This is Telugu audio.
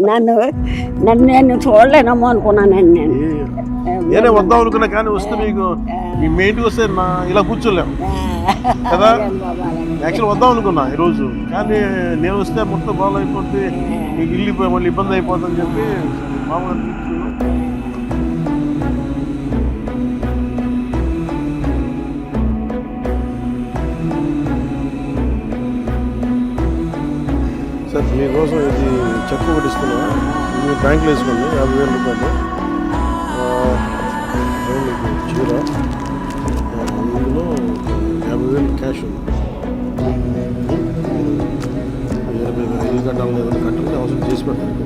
నన్ను నన్ను నేను చూడలేనమ్మో అనుకున్నానండి నేను. నేనే వద్దాం అనుకున్నా కానీ వస్తే మీకు మీ ఇంటికి వస్తే మా ఇలా కూర్చోలేము కదా? యాక్చువల్ వద్దాం అనుకున్నా ఈరోజు. కానీ నేను వస్తే మొత్తం బాగా అయిపోతే మీకు ఇల్లు మళ్ళీ ఇబ్బంది అయిపోతుందని చెప్పి మామూలు సార్ మీకోసం ఇది చెక్ ఒకటి ఇస్తున్నా మీరు బ్యాంకులో వేసుకోండి యాభై వేల రూపాయలు. చీర. ఇందులో యాభై వేలు క్యాష్ ఉంది. ఇరవై ఐదు గంటలు ఏదైనా కట్టాలి అవసరం చేసి పెట్టాను